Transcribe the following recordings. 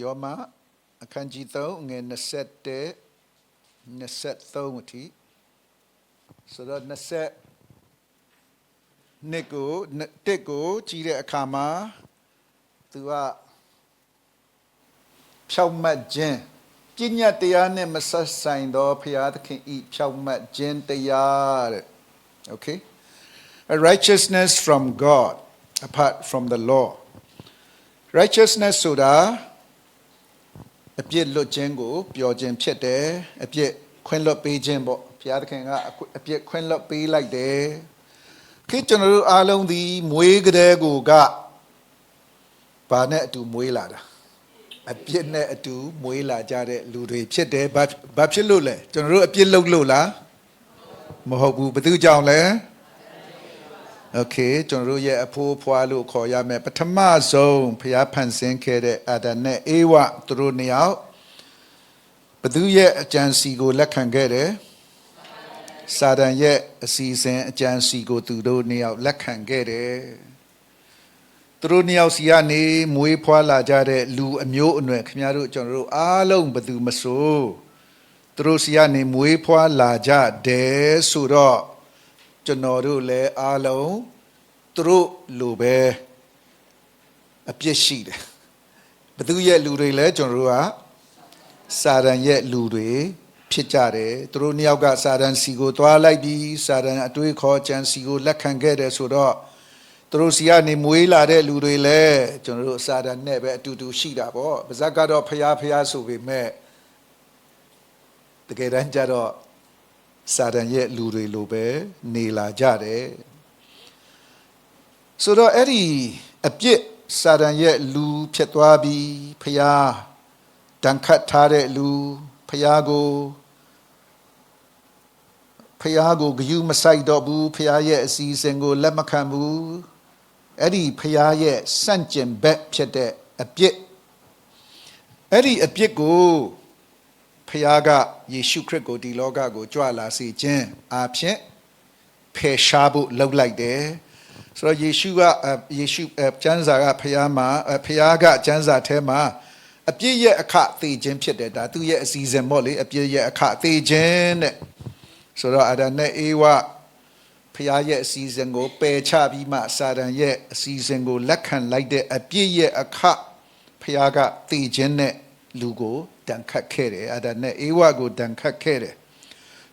ယောမအခန်းကြီး3ငယ်27 23အထိဆိုတော့20နှစ်ကိုတစ်ကိုကြည့်တဲ့အခါမှာသူကဖြောက်မှတ်ခြင်းပညာတရားနဲ့မဆက်ဆိုင်သောဘုရားသခင်ဤဖြောက်မှတ်ခြင်းတရားတဲ့ okay a righteousness from God apart from the law righteousness ဆိုတာ အပြစ်လွတ်ခြင်းကိုပြောခြင်းဖြစ်တယ်အပြစ်ခွင့်လွတ်ပေးခြင်းပေါ့ဘုရားသခင်ကအပြစ်ခွင့်လွတ်ပေးလိုက်တယ်ခေတ်ကျွန်တော်တို့အားလုံးဒီမွေးကလေးကိုကဘာနဲ့အတူမွေးလာတာအပြစ်နဲ့အတူမွေးလာကြတဲ့လူတွေဖြစ်တယ်ဘာဘာဖြစ်လို့လဲကျွန်တော်တို့အပြစ်လုပ်လို့လားမဟုတ်ဘူးဘယ်သူကြောင့်လဲ โอเคကျွန်တော်တို့ရဲ့အဖိုးဖွားလို့ခေါ်ရမယ်ပထမဆုံးဖျားဖန်ဆင်းခဲ့တဲ့အာဒံနဲ့အေဝသူတို့နှစ်ယောက်ဘသူရဲ့အကြံစီကိုလက်ခံခဲ့တယ်စာဒန်ရဲ့အစီအစဉ်အကြံစီကိုသူတို့နှစ်ယောက်လက်ခံခဲ့တယ်သူတို့နှစ်ယောက်စီကနေမွေးဖွားလာကြတဲ့လူအမျိုးအနွယ်ခင်ဗျားတို့ကျွန်တော်တို့အားလုံးဘသူမဆိုသူတို့စီကနေမွေးဖွားလာကြတယ်ဆိုတော့ ကျွန်တော်တို့လည်းအားလုံးသူတို့လိုပဲအပြစ်ရှိတယ်ဘသူရဲ့လူတွေလဲကျွန်တော်တို့ကစာရန်ရဲ့လူတွေဖြစ်ကြတယ်သူတို့နှစ်ယောက်ကစာရန်စီကိုသွားလိုက်ပြီးစာရန်အတွေးခေါ်ကြံစီကိုလက်ခံခဲ့တယ်ဆိုတော့သူတို့စီကနေမွေးလာတဲ့လူတွေလဲကျွန်တော်တို့စာရန်နဲ့ပဲအတူတူရှိတာပေါ့ပါဇက်ကတော့ဖျားဖျားဆိုပေမဲ့တကယ်တမ်းကျတော့ စာတန်ရဲ့လူတွေလိုပဲနေလာကြတယ်ဆိုတော့အဲ့ဒီအပြစ်စာတန်ရဲ့လူဖြစ်သွားပြီးဖျားတန်ခတ်ထားတဲ့လူဖျားကိုဖျားကိုဂယုမဆိုင်တော့ဘူးဖျားရဲ့အစီအစဉ်ကိုလက်မခံဘူးအဲ့ဒီဖျားရဲ့စန့်ကျင်ဘက်ဖြစ်တဲ့အပြစ်အဲ့ဒီအပြစ်ကို ဖခင်ကယေရှုခရစ်ကိုဒီလောကကိုကြွလာစေခြင်းအဖြစ်ဖယ်ရှားဖို့လုပ်လိုက်တယ်ဆိုတော့ယေရှုကယေရှုကျမ်းစာကဖခင်မှာဖခင်ကကျမ်းစာထဲမှာအပြစ်ရဲ့အခသေခြင်းဖြစ်တယ်ဒါသူ့ရဲ့အစီအစဉ်ပေါ့လေအပြစ်ရဲ့အခသေခြင်းတဲ့ဆိုတော့အဒါနဲ့အေဝဖခင်ရဲ့အစီအစဉ်ကိုပယ်ချပြီးမှစာတန်ရဲ့အစီအစဉ်ကိုလက်ခံလိုက်တဲ့အပြစ်ရဲ့အခဖခင်ကသေခြင်းနဲ့လူကို တန်ခတ်ခဲ့တယ်အဲ့ဒါနဲ့အေဝကိုတန်ခတ်ခဲ့တယ်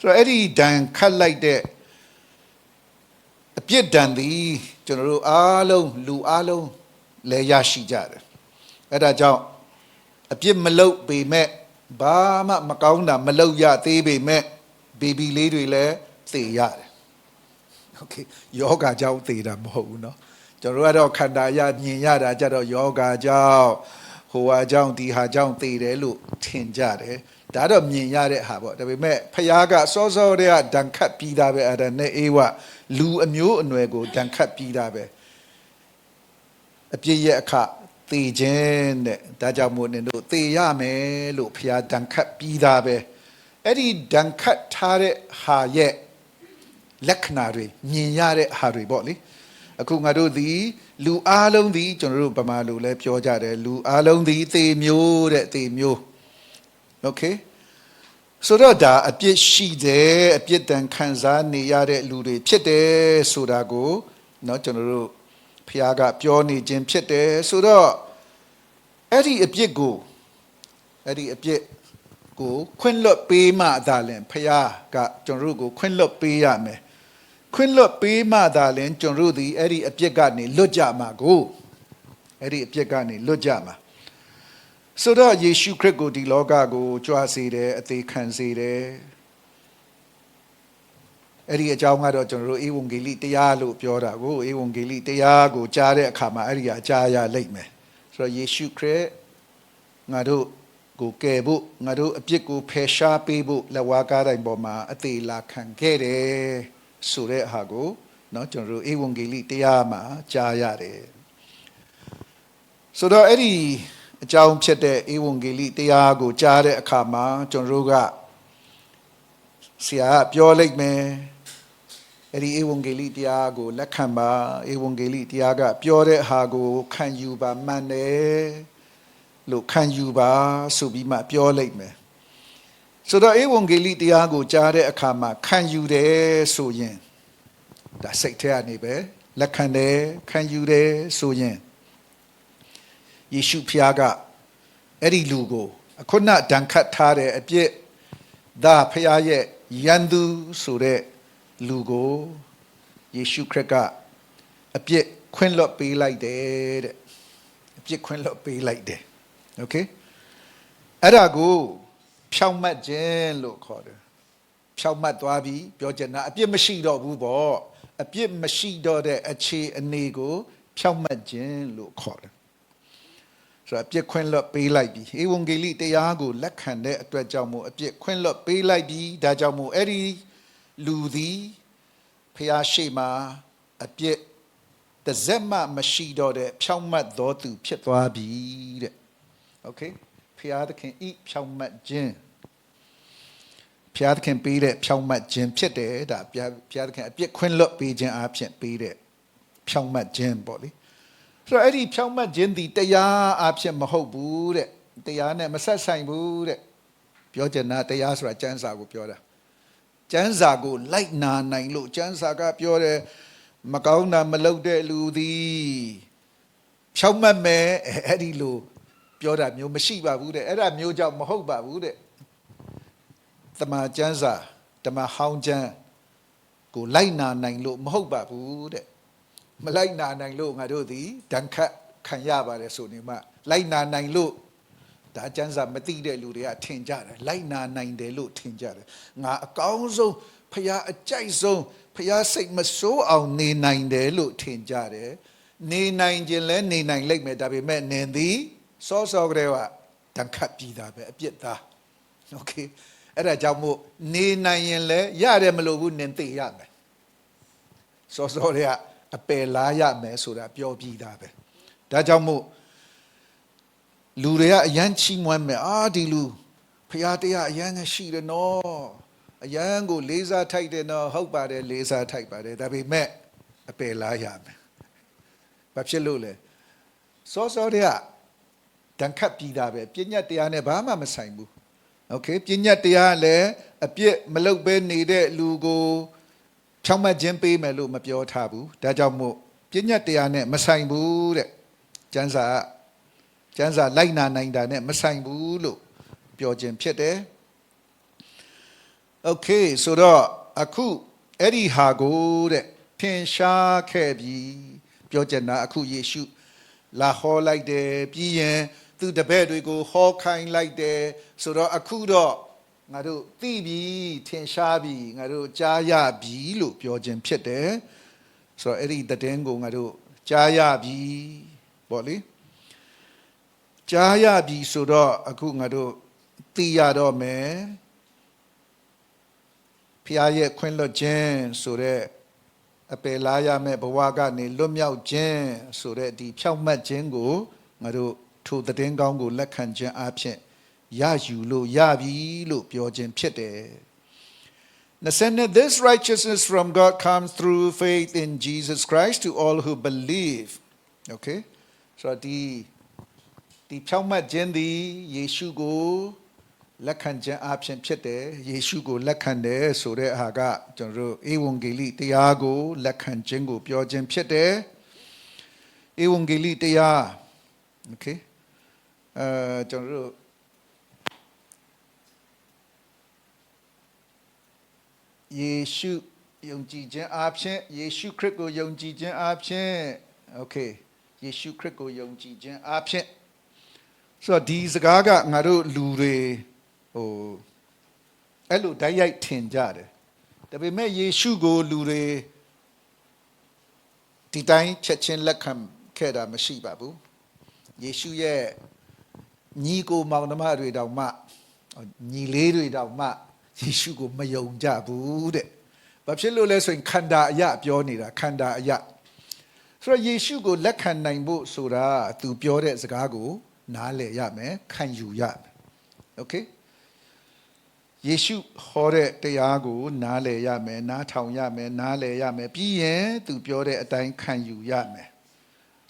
ဆိုတော့အဲ့ဒီတန်ခတ်လိုက်တဲ့အပြစ်ဒဏ်သည်ကျွန်တော်တို့အားလုံးလူအားလုံးလဲရရှိကြတယ်အဲ့ဒါကြောင့်အပြစ်မလုပ်ပေမဲ့ဘာမှမကောင်းတာမလုပ်ရသေးပေမဲ့ဘေဘီလေးတွေလည်းသေရတယ်โอเคယောဂကြောင့်သေတာမဟုတ်ဘူးเนาะကျွန်တော်တို့ကတော့ခန္ဓာရမြင်ရတာကြတော့ယောဂကြောင့် ဟိုဟာကြောင့်ဒီဟာကြောင့်သေတယ်လို့ထင်ကြတယ်ဒါတော့မြင်ရတဲ့ဟာပေါ့ဒါပေမဲ့ဖခင်ကစောစောတည်းကဒဏ်ခတ်ပြီးသားပဲအဲ့ဒါနဲ့အေးဝလူအမျိုးအနွယ်ကိုဒဏ်ခတ်ပြီးသားပဲအပြည့်ရဲ့အခသေခြင်းတဲ့ဒါကြောင့်မို့နေတို့သေရမယ်လို့ဖခင်ဒဏ်ခတ်ပြီးသားပဲအဲ့ဒီဒဏ်ခတ်ထားတဲ့ဟာရဲ့လက္ခဏာတွေမြင်ရတဲ့ဟာတွေပေါ့လေအခုငါတို့ဒီ လူအားလုံးဒီကျွန်တော်တို့ဗမာလူလည်းပြောကြတယ်လူအားလုံးဒီသေမျိုးတဲ့သေမျိုးโอเคဆိုတော့ဒါအပြစ်ရှိတယ်အပြစ်ဒဏ်ခံစားနေရတဲ့လူတွေဖြစ်တယ်ဆိုတာကိုเนาะကျွန်တော်တို့ဖခင်ကပြောနေခြင်းဖြစ်တယ်ဆိုတော့အဲ့ဒီအပြစ်ကိုအဲ့ဒီအပြစ်ကိုခွင့်လွတ်ပေးမှသာလင်ဖခင်ကကျွန်တော်တို့ကိုခွင့်လွတ်ပေးရမယ် ခွင့်လွတ်ပေးမှသာလင်ကျွန်တော်တို့ဒီအဲ့ဒီအပြစ်ကနေလွတ်ကြမှာကိုအဲ့ဒီအပြစ်ကနေလွတ်ကြမှာဆိုတော့ယေရှုခရစ်ကိုဒီလောကကိုကြွားစေတယ်အသေးခံစေတယ်အဲ့ဒီအကြောင်းကတော့ကျွန်တော်တို့ဧဝံဂေလိတရားလို့ပြောတာကိုဧဝံဂေလိတရားကိုကြားတဲ့အခါမှာအဲ့ဒီအကြားရလိမ့်မယ်ဆိုတော့ယေရှုခရစ်ငါတို့ကိုကယ်ဖို့ငါတို့အပြစ်ကိုဖယ်ရှားပေးဖို့လက်ဝါးကားတိုင်းပေါ်မှာအသေးလာခံခဲ့တယ် ဆိုတဲ့ဟာကိုเนาะကျွန်တော်တို့ဧဝံဂေလိတရားမှာကြားရတယ်ဆိုတော့အဲ့ဒီအကြောင်းဖြစ်တဲ့ဧဝံဂေလိတရားကိုကြားတဲ့အခါမှာကျွန်တော်တို့ကဆရာကပြောလိုက်မယ်အဲ့ဒီဧဝံဂေလိတရားကိုလက်ခံပါဧဝံဂေလိတရားကပြောတဲ့ဟာကိုခံယူပါမှန်တယ် လို့ခံယူပါဆိုပြီးမှပြောလိုက်မယ် ဆိုတော့ဧဝံဂေလိတရားကိုကြားတဲ့အခါမှာခံယူတယ်ဆိုရင်ဒါစိတ်ထဲကနေပဲလက်ခံတယ်ခံယူတယ်ဆိုရင်ယေရှုဖျားကအဲ့ဒီလူကိုအခုနဒဏ်ခတ်ထားတဲ့အပြစ်ဒါဖျားရဲ့ယန္တုဆိုတဲ့လူကိုယေရှုခရစ်ကအပြစ်ခွင့်လွတ်ပေးလိုက်တယ်တဲ့အပြစ်ခွင့်လွတ်ပေးလိုက်တယ်โอเคအဲ့ဒါကို ဖြောင့်မတ်ခြင်းလို့ခေါ်တယ်ဖြောင့်မတ်သွားပြီပြောချင်တာအပြစ်မရှိတော့ဘူးပေါ့အပြစ်မရှိတော့တဲ့အခြေအနေကို ဖြောင့်မတ်ခြင်းလို့ခေါ်တယ်ဆိုတော့အပြစ်ခွင့်လွတ်ပေးလိုက်ပြီဧဝံဂေလိတရားကိုလက်ခံတဲ့အတွက်ကြောင့်မို့အပြစ်ခွင့်လွတ်ပေးလိုက်ပြီဒါကြောင့်မို့အဲ့ဒီလူသည်ဖျားရှိမှအပြစ်တစ်စက်မှမရှိတော့တဲ့ဖြောင့်မတ်သောသူဖြစ်သွားပြီတဲ့ okay ဖျားသခင်ဤဖြောင့်မတ်ခြင်းဖျားသခင်ပေးတဲ့ဖြောင့်မတ်ခြင်းဖြစ်တယ်ဒါဖျားဖျားသခင်အပြစ်ခွင့်လွတ်ပေးခြင်းအဖြစ်ပေးတဲ့ဖြောင့်မတ်ခြင်းပေါ့လေဆိုတော့အဲ့ဒီဖြောင့်မတ်ခြင်းဒီတရားအဖြစ်မဟုတ်ဘူးတဲ့တရားနဲ့မဆက်ဆိုင်ဘူးတဲ့ပြောချင်တာတရားဆိုတာကျမ်းစာကိုပြောတာကျမ်းစာကိုလိုက်နာနိုင်လို့ကျမ်းစာကပြောတယ်မကောင်းတာမလုပ်တဲ့လူသည်ဖြောင့်မတ်မယ်အဲ့ဒီလို ပြောတာမျိုးမရှိပါဘူးတဲ့အဲ့ဒါမျိုးကြောင့်မဟုတ်ပါဘူးတဲ့တမန်ကျမ်းစာတမန်ဟောင်းကျမ်းကိုလိုက်နာနိုင်လို့မဟုတ်ပါဘူးတဲ့မလိုက်နာနိုင်လို့ငါတို့သည်ဒဏ်ခတ်ခံရပါတယ်ဆိုနေမှလိုက်နာနိုင်လို့ဒါကျမ်းစာမသိတဲ့လူတွေကထင်ကြတယ်လိုက်နာနိုင်တယ်လို့ထင်ကြတယ်ငါအကောင်းဆုံးဖျားအကြိုက်ဆုံးဖျားစိတ်မဆိုးအောင်နေနိုင်တယ်လို့ထင်ကြတယ်နေနိုင်ခြင်းလဲနေနိုင်လိမ့်မယ်ဒါပေမဲ့နင်သည် စောစောကလေးကတန်ခတ်ပြီးသားပဲအပြစ်သားโอเคအဲ့ဒါကြောင့်မို့နေနိုင်ရင်လဲရတယ်မလို့ဘူးနင်သိရမယ်စောစောတွေကအပယ်လားရမယ်ဆိုတာပြောပြီးသားပဲဒါကြောင့်မို့လူတွေကအယမ်းချီးမွမ်းမယ်အာဒီလူဖရာတရားအယမ်းရှိတယ်နော်အယမ်းကိုလေးစားထိုက်တယ်နော်ဟုတ်ပါတယ်လေးစားထိုက်ပါတယ်ဒါပေမဲ့အပယ်လားရမယ်ဘာဖြစ်လို့လဲစောစောတွေက တန်ခတ်ပြီးသားပဲပြညတ်တရားနဲ့ဘာမှမဆိုင်ဘူးโอเคပြညတ်တရားလည်းအပြစ်မလုတ်ပဲနေတဲ့လူကိုဖြောင့်မတ်ခြင်းပေးမယ်လို့မပြောထားဘူးဒါကြောင့်မို့ပြညတ်တရားနဲ့မဆိုင်ဘူးတဲ့ကျမ်းစာကျမ်းစာလိုက်နာနိုင်တာနဲ့မဆိုင်ဘူးလို့ပြောခြင်းဖြစ်တယ်โอเคဆိုတော့အခုအဲ့ဒီဟာကိုတဲ့ထင်ရှားခဲ့ပြီးပြောချင်တာအခုယေရှုလာဟောလိုက်တယ်ပြီးရင် သူတပည့်တွေကိုဟောခိုင်းလိုက်တယ်ဆိုတော့အခုတော့ငါတို့သိပြီထင်ရှားပြီငါတို့ကြားရပြီလို့ပြောခြင်းဖြစ်တယ်ဆိုတော့အဲ့ဒီတည်င်းကိုငါတို့ကြားရပြီပေါ့လေကြားရပြီဆိုတော့အခုငါတို့သိရတော့မယ်ဖျားရဲ့ခွင့်လွတ်ခြင်းဆိုတဲ့အပယ်လားရမယ့်ဘဝကနေလွတ်မြောက်ခြင်းဆိုတဲ့ဒီဖြောက်မှတ်ခြင်းကိုငါတို့ to the 来看见阿片，也有路也无路，标准撇的。那现在，this righteousness from god comes through faith in jesus christ to all who believe okay so the the chalmah jendey yah shugo lecan jean ap jean pittey yah yu lo, ya vi lo, peojen pittey okay အဲကျွန်တော်တို့ယေရှုယုံကြည်ခြင်းအဖြစ်ယေရှုခရစ်ကိုယုံကြည်ခြင်းအဖြစ်โอเคယေရှုခရစ်ကိုယုံကြည်ခြင်းအဖြစ်ဆိုတော့ဒီစကားကငါတို့လူတွေဟိုအဲ့လိုတိုက်ရိုက်ထင်ကြတယ်ဒါပေမဲ့ယေရှုကိုလူတွေဒီတိုင်းချက်ချင်းလက်ခံခဲ့တာမရှိပါဘူးယေရှုရဲ့ ညီကိုမောင်နှမတွေတောင်မှညီလေးတွေတောင်မှယေရှုကိုမယုံကြဘူးတဲ့ဘာဖြစ်လို့လဲဆိုရင်ခန္ဓာအယပြောနေတာခန္ဓာအယဆိုတော့ယေရှုကိုလက်ခံနိုင်ဖို့ဆိုတာသူပြောတဲ့စကားကိုနားလည်ရမယ်ခံယူရမယ်โอเคယေရှုဟောတဲ့တရားကိုနားလည်ရမယ်နားထောင်ရမယ်နားလည်ရမယ်ပြီးရင်သူပြောတဲ့အတိုင်းခံယူရမယ်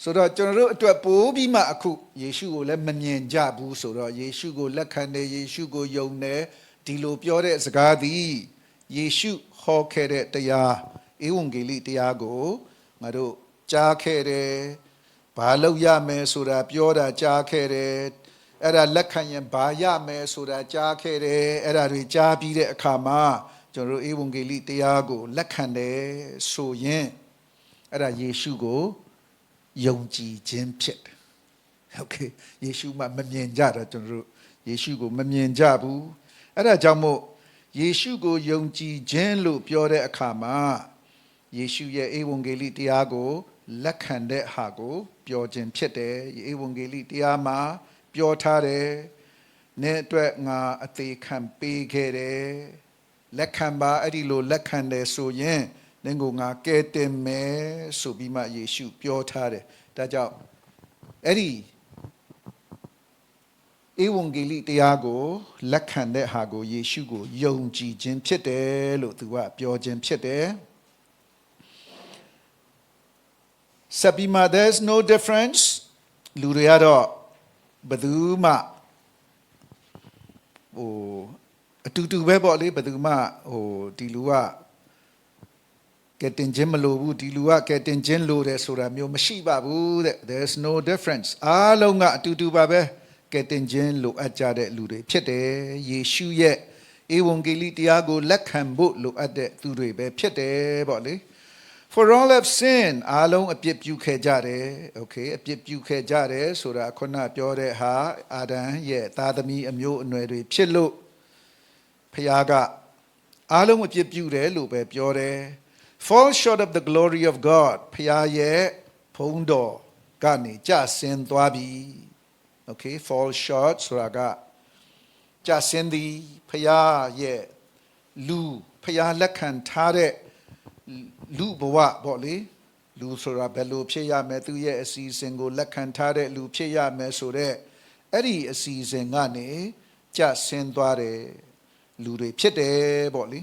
ဆိုတော့ကျွန်တော်တို့အတွက်ပိုးပြီးမှအခုယေရှုကိုလည်းမမြင်ကြဘူးဆိုတော့ယေရှုကိုလက်ခံတယ်ယေရှုကိုယုံတယ်ဒီလိုပြောတဲ့စကားသည်ယေရှုဟောခဲ့တဲ့တရားဧဝံဂေလိတရားကိုငါတို့ကြားခဲ့တယ်ဘာလို့ရမယ်ဆိုတာပြောတာကြားခဲ့တယ်အဲ့ဒါလက်ခံရင်ဘာရမယ်ဆိုတာကြားခဲ့တယ်အဲ့ဒါတွေကြားပြီးတဲ့အခါမှာကျွန်တော်တို့ဧဝံဂေလိတရားကိုလက်ခံတယ်ဆိုရင်အဲ့ဒါယေရှုကို ယုံကြည်ခြင်းဖြစ်တယ်။ Okay ယေရှုမှမမြင်ကြတော့ကျွန်တော်တို့ယေရှုကိုမမြင်ကြဘူး။အဲ့ဒါကြောင့်မို့ယေရှုကိုယုံကြည်ခြင်းလို့ပြောတဲ့အခါမှာယေရှုရဲ့ဧဝံဂေလိတရားကိုလက်ခံတဲ့ဟာကို ပြောခြင်းဖြစ်တယ်။ဧဝံဂေလိတရားမှာ ပြောထားတယ်။နဲ့အတွက်ငါအသေးခံပေးခဲ့တယ်။လက်ခံပါအဲ့ဒီလိုလက်ခံတယ်ဆိုရင် နင်ကိုငါကဲတင်မယ်ဆိုပြီးမှယေရှုပြောထားတယ်ဒါကြောင့်အဲ့ဒီဧဝံဂေလိတရားကိုလက်ခံတဲ့ဟာကိုယေရှုကိုယုံကြည်ခြင်းဖြစ်တယ်လို့သူကပြောခြင်းဖြစ်တယ်ဆက်ပြီးမှ there's no difference လူတွေကတော့ဘယ်သူမှဟိုအတူတူပဲပေါ့လေဘယ်သူမှဟိုဒီလူက ကဲတင်ခြင်းမလိုဘူးဒီလူကကဲတင်ခြင်းလိုတယ်ဆိုတာမျိုးမရှိပါဘူးတဲ့ there's no difference အားလုံးကအတူတူပါပဲကဲတင်ခြင်းလိုအပ်ကြတဲ့လူတွေဖြစ်တယ်ယေရှုရဲ့ဧဝံဂေလိတရားကိုလက်ခံဖို့လိုအပ်တဲ့သူတွေပဲဖြစ်တယ်ပေါ့လေ for all have sin အားလုံးအပြစ်ပြုခဲ့ကြတယ် okay အပြစ်ပြုခဲ့ကြတယ်ဆိုတာခုနပြောတဲ့ဟာအာဒံရဲ့သားသမီးအမျိုးအနွယ်တွေဖြစ်လို့ဖခင်ကအားလုံးအပြစ်ပြုတယ်လို့ပဲပြောတယ် fall short of the glory of God ဖခင်ရဲ့ဘုန်းတော်ကနေကြဆင်းသွားပြီ okay fall short ဆိုတာကကြဆင်းသည်ဖခင်ရဲ့လူဖခင်လက်ခံထားတဲ့လူဘဝပေါ့လေလူဆိုတာဘယ်လိုဖြစ်ရမလဲသူရဲ့အစီအစဉ်ကိုလက်ခံထားတဲ့လူဖြစ်ရမယ်ဆိုတော့အဲ့ဒီအစီအစဉ်ကနေကြဆင်းသွားတယ်လူတွေဖြစ်တယ်ပေါ့လေ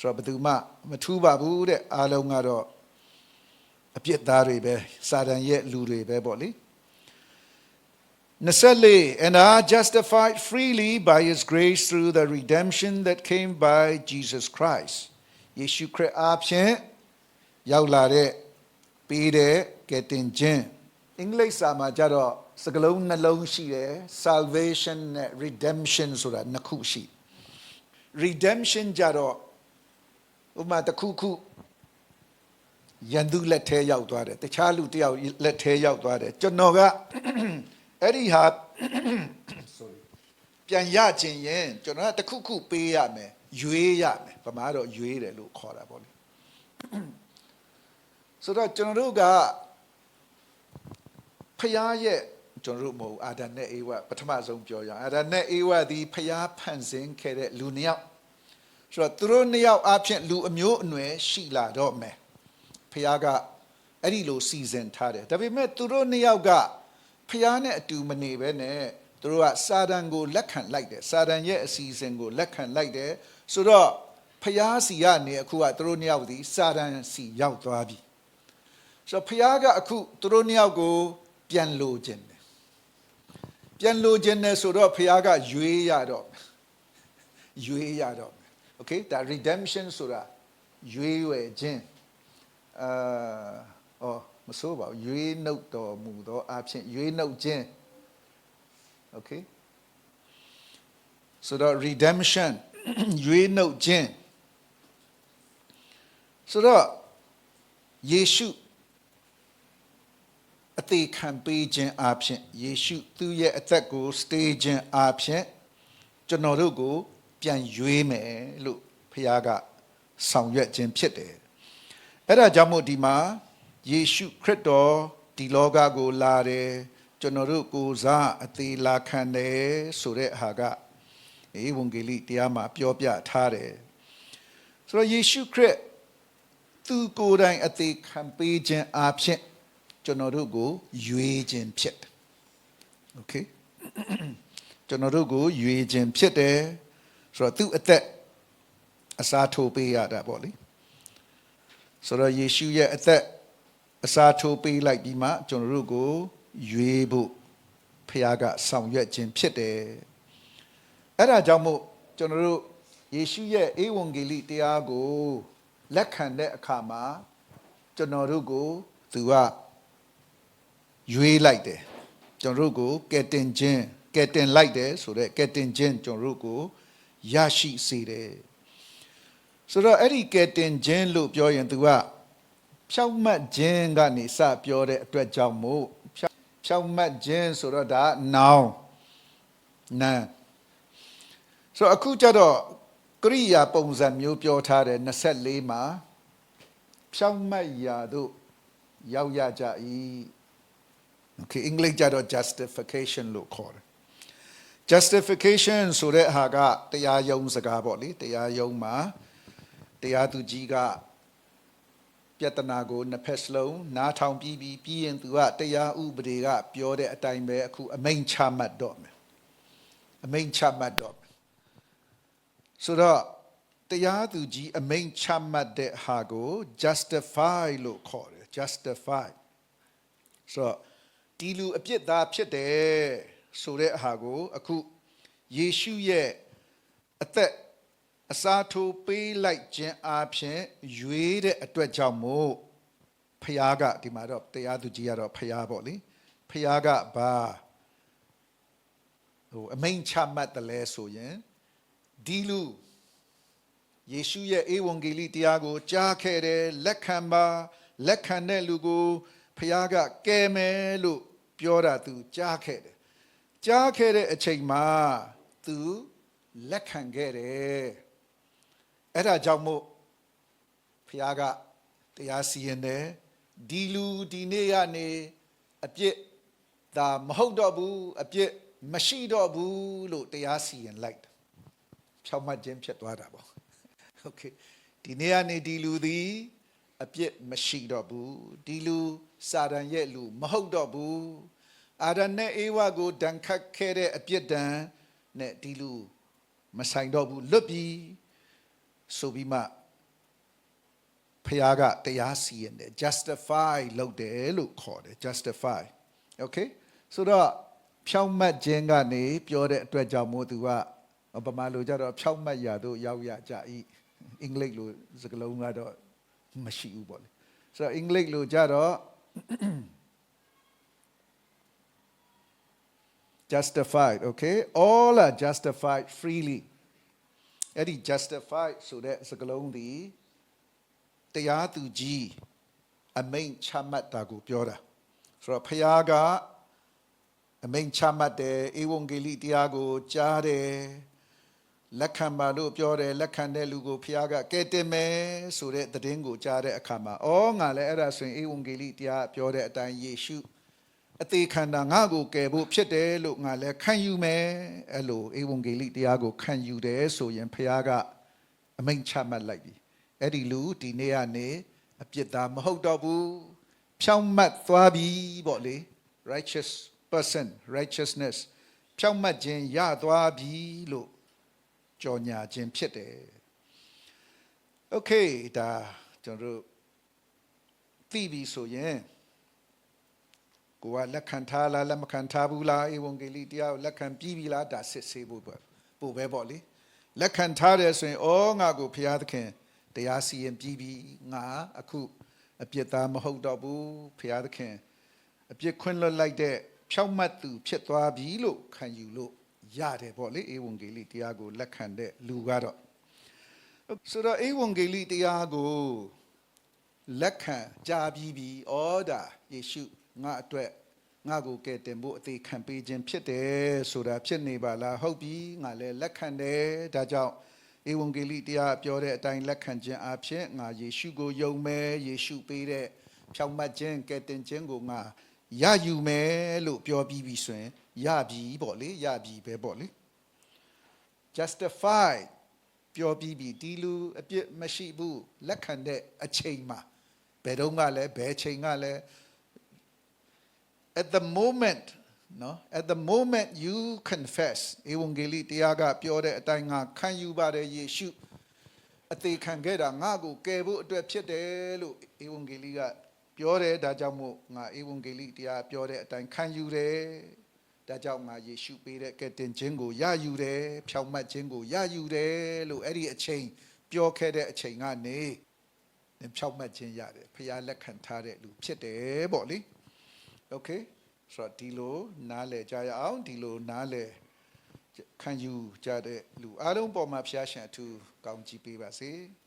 ဆိုတော့ဘယ်သူမှမထူးပါဘူးတဲ့အားလုံးကတော့အပြစ်သားတွေပဲစာတန်ရဲ့လူတွေပဲပေါ့လေ24 and are justified freely by his grace through the redemption that came by Jesus Christ ယေရှုခရစ်အားဖြင့်ရောက်လာတဲ့ပေးတဲ့ကယ်တင်ခြင်းအင်္ဂလိပ်စာမှာကြတော့စကားလုံးနှလုံးရှိတယ် salvation နဲ့ redemption ဆိုတာနှစ်ခုရှိ redemption ကြတော့ ဥပမာတစ်ခုခုရန်သူလက်ထဲရောက်သွားတယ်တခြားလူတယောက်လက်ထဲရောက်သွားတယ်ကျွန်တော်ကအဲ့ဒီဟာ sorry ပြန်ရခြင်းရင်ကျွန်တော်ကတစ်ခုခုပေးရမယ်ရွေးရမယ်ဗမာတော့ရွေးတယ်လို့ခေါ်တာပေါ့လေဆိုတော့ကျွန်တော်တို့ကဖျားရဲ့ကျွန်တော်တို့မဟုတ်အာဒံနဲ့အေဝပထမဆုံးပြောရအောင်အာဒံနဲ့အေဝဒီဖျားဖန်ဆင်းခဲ့တဲ့လူနှစ်ယောက် ဆိုတော့သူတို့နှစ်ယောက်အဖြစ်လူအမျိုးအနွယ်ရှိလာတော့မယ်ဖခင်ကအဲ့ဒီလိုစီစဉ်ထားတယ်ဒါပေမဲ့သူတို့နှစ်ယောက်ကဖခင်နဲ့အတူမနေဘဲနဲ့သူတို့ကစာတန်ကိုလက်ခံလိုက်တယ်စာတန်ရဲ့အစီအစဉ်ကိုလက်ခံလိုက်တယ်ဆိုတော့ဖခင်စီကနေအခုကသူတို့နှစ်ယောက်ဒီစာတန်စီရောက်သွားပြီဆိုတော့ဖခင်ကအခုသူတို့နှစ်ယောက်ကို ပြန်လိုခြင်းတယ်ပြန်လိုခြင်းတယ်ဆိုတော့ဖခင်ကရွေးရတော့ရွေးရတော့ okay ဒါ redemption ဆိုတာရွေးဝယ်ခြင်းအာအော်မဆိုးပါဘူးရွေးနှုတ်တော်မူသောအဖြစ်ရွေးနှုတ်ခြင်း okay ဆိုတော့ redemption ရွေးနှုတ်ခြင်းဆိုတော့ယေရှုအသေးခံပေးခြင်းအဖြစ်ယေရှုသူ့ရဲ့အသက်ကိုစတေးခြင်းအဖြစ်ကျွန်တော်တို့ကို ပြန်ရွေးမယ်လို့ဖခင်ကဆောင်ရွက်ခြင်းဖြစ်တယ်အဲ့ဒါကြောင့်မို့ဒီမှာယေရှုခရစ်တော်ဒီလောကကိုလာတယ်ကျွန်တော်တို့ကိုစားအသေးလာခံတယ်ဆိုတဲ့ဟာကဧဝံဂေလိတရားမှာပြောပြထားတယ်ဆိုတော့ယေရှုခရစ်သူကိုယ်တိုင်အသေးခံပေးခြင်းအဖြစ်ကျွန်တော်တို့ကိုရွေးခြင်းဖြစ်တယ်โอเคကျွန်တော်တို့ကိုရွေးခြင်းဖြစ်တယ် ဆိုတော့သူ့အသက်အစားထိုးပေးရတာပေါ့လေဆိုတော့ယေရှုရဲ့အသက်အစာထိုးပေးလိုက်ပြီးမှကျွန်တော်တို့ကိုရွေးဖို့ဖခင်ကဆောင်ရွက်ခြင်းဖြစ်တယ်အဲ့ဒါကြောင့်မို့ကျွန်တော်တို့ယေရှုရဲ့ဧဝံဂေလိတရားကိုလက်ခံတဲ့အခါမှာကျွန်တော်တို့ကိုသူကရွေးလိုက်တယ်ကျွန်တော်တို့ကိုကယ်တင်ခြင်းကယ်တင်လိုက်တယ်ဆိုတော့ကယ်တင်ခြင်းကျွန်တော်တို့ကို ရရှိစေတယ်ဆိုတော့အဲ့ဒီကယ်တင်ခြင်းလို့ပြောရင်သူကဖြောက်မှတ်ခြင်းကနေစပြောတဲ့အတွက်ကြောင့်မို့ဖြောက်မှတ်ခြင်းဆိုတော့ဒါနောင်နာဆိုအခုကြတော့ကရိယာပုံစံမျိုးပြောထားတယ်24မှာဖြောက်မှတ်ရာတို့ရောက်ရကြ၏ okay အင်္ဂလိပ်ကြတော့ justification လို့ခေါ်တယ် justification ဆိုတဲ့ဟာကတရားယုံစကားပေါ့လေတရားယုံမှာတရားသူကြီးကပြဿနာကိုနှစ်ဖက်စလုံးနားထောင်ပြီးပြီးပြီးရင်သူကတရားဥပဒေကပြောတဲ့အတိုင်းပဲအခုအမိန့်ချမှတ်တော့မယ်အမိန့်ချမှတ်တော့မယ်ဆိုတော့တရားသူကြီးအမိန့်ချမှတ်တဲ့ဟာကို justify လို့ခေါ်တယ် justify ဆိုတော့ဒီလူအပြစ်သားဖြစ်တယ် ဆိုတဲ့ဟာကိုအခုယေရှုရဲ့အသက်အစာထိုးပေးလိုက်ခြင်းအပြင်ရွေးတဲ့အတွက်ကြောင့်မို့ဖះကဒီမှာတော့တရားသူကြီးကတော့ဖះပေါ့လေဖះကဘာဟိုအမိန်ချမှတ်တယ်လဲဆိုရင်ဒီလူယေရှုရဲ့ဧဝံဂေလိတရားကိုကြားခဲ့တယ်လက်ခံပါလက်ခံတဲ့လူကိုဖះကကယ်မယ်လို့ပြောတာသူကြားခဲ့တယ် ကြားခဲ့တဲ့အချိန်မှာသူလက်ခံခဲ့တယ် အဲ့ဒါကြောင့်မို့ဖះကတရားစီရင်တယ်ဒီလူဒီနေ့ကနေအပြစ်ဒါမဟုတ်တော့ဘူးအပြစ်မရှိတော့ဘူးလို့တရားစီရင်လိုက်တယ်ဖြောက်မှတ်ခြင်းဖြစ်သွားတာပေါ့โอเคဒီနေ့ကနေဒီလူသည်အပြစ်မရှိတော့ဘူးဒီလူစာရန်ရဲ့လူမဟုတ်တော့ဘူး အာရနဲ့အေဝါကိုဒဏ်ခတ်ခဲ့တဲ့အပြစ်ဒဏ်နဲ့ဒီလူမဆိုင်တော့ဘူးလွတ်ပြီဆိုပြီးမှဖះကတရားစီရင်တယ် justify လုပ်တယ်လို့ခေါ်တယ် justify okay ဆိုတော့ဖြောင့်မတ်ခြင်းကနေပြောတဲ့အတွက်ကြောင့်မို့သူကဗမာလိုကြတော့ဖြောင့်မတ်ရာတို့ရောက်ရကြ၏အင်္ဂလိပ်လိုစကားလုံးကတော့မရှိဘူးပေါ့လေဆိုတော့အင်္ဂလိပ်လိုကြတော့ justified okay all are justified freely အဲ့ဒီ justify ဆိုတဲ့စကားလုံးဒီတရားသူကြီးအမိန့်ချမှတ်တာကိုပြောတာဆိုတော့ဖခင်ကအမိန့်ချမှတ်တယ်ဧဝံဂေလိတရားကိုကြားတယ်လက်ခံပါလို့ပြောတယ်လက်ခံတဲ့လူကိုဖခင်ကကဲတင်မယ်ဆိုတဲ့သတင်းကိုကြားတဲ့အခါမှာအော်ငါလည်းအဲ့ဒါဆိုရင်ဧဝံဂေလိတရားပြောတဲ့အတိုင်းယေရှု အသေးခန္ဓာငါ့ကိုကယ်ဖို့ဖြစ်တယ်လို့ငါလည်းခံယူမယ်အဲ့လိုဧဝံဂေလိတရားကိုခံယူတယ်ဆိုရင်ဖခင်ကအမိန့်ချမှတ်လိုက်ပြီအဲ့ဒီလူဒီနေ့ကနေအပြစ်သားမဟုတ်တော့ဘူးဖြောင့်မတ်သွားပြီပေါ့လေ righteous person righteousness ဖြောင့်မတ်ခြင်းရသွားပြီလို့ကြော်ညာခြင်းဖြစ်တယ် okay ဒါကျွန်တော်တို့သိပြီဆိုရင် ကိုကလက်ခံထားလားလက်မခံထားဘူးလားဧဝံဂေလိတရားကိုလက်ခံပြီးပြီလားဒါစစ်ဆေးဖို့ပေါ့ပို့ပဲပေါ့လေလက်ခံထားတယ်ဆိုရင်ဩငါကိုဘုရားသခင်တရားစီရင်ပြီးပြီငါအခုအပြစ်သားမဟုတ်တော့ဘူးဘုရားသခင်အပြစ်ခွင့်လွတ်လိုက်တဲ့ဖြောက်မှတ်သူဖြစ်သွားပြီလို့ခံယူလို့ရတယ်ပေါ့လေဧဝံဂေလိတရားကိုလက်ခံတဲ့လူကတော့ဆိုတော့ဧဝံဂေလိတရားကိုလက်ခံကြားပြီးပြီဩဒါယေရှု ငါအတွက်ငါကိုကယ်တင်ဖို့အသေးခံပေးခြင်းဖြစ်တယ်ဆိုတာဖြစ်နေပါလားဟုတ်ပြီငါလည်းလက်ခံတယ်ဒါကြောင့်ဧဝံဂေလိတရားပြောတဲ့အတိုင်းလက်ခံခြင်းအဖြစ်ငါယေရှုကိုယုံမယ်ယေရှုပေးတဲ့ဖြောင့်မတ်ခြင်းကယ်တင်ခြင်းကိုငါရယူမယ်လို့ပြောပြီးပြီဆိုရင်ရပြီပေါ့လေရပြီပဲပေါ့လေ justify ပြောပြီးပြီဒီလူအပြစ်မရှိဘူးလက်ခံတဲ့အချိန်မှာဘယ်တော့ကလဲဘယ်ချိန်ကလဲ at the moment နော် at the moment you confess ဧဝံဂေလိတရားကပြောတဲ့အတိုင်းငါခံယူပါတယ်ယေရှုအသေးခံခဲ့တာငါကိုကယ်ဖို့အတွက်ဖြစ်တယ်လို့ဧဝံဂေလိကပြောတယ်ဒါကြောင့်မို့ငါဧဝံဂေလိတရားပြောတဲ့အတိုင်းခံယူတယ်ဒါကြောင့်ငါယေရှုပေးတဲ့ကယ်တင်ခြင်းကိုရယူတယ်ဖြောင့်မတ်ခြင်းကိုရယူတယ်လို့အဲ့ဒီအချိန်ပြောခဲ့တဲ့အချိန်ကနေဖြောင့်မတ်ခြင်းရတယ်ဖခင်လက်ခံထားတဲ့လူဖြစ်တယ်ပေါ့လေ โอเคဆိုတော့ဒီလိုနားလည်ကြရအောင်ဒီလိုနားလည်ခံယူကြတဲ့လူအားလုံးပေါ်မှာဖျားရှင်အထူးကောင်းချီးပေးပါစေ။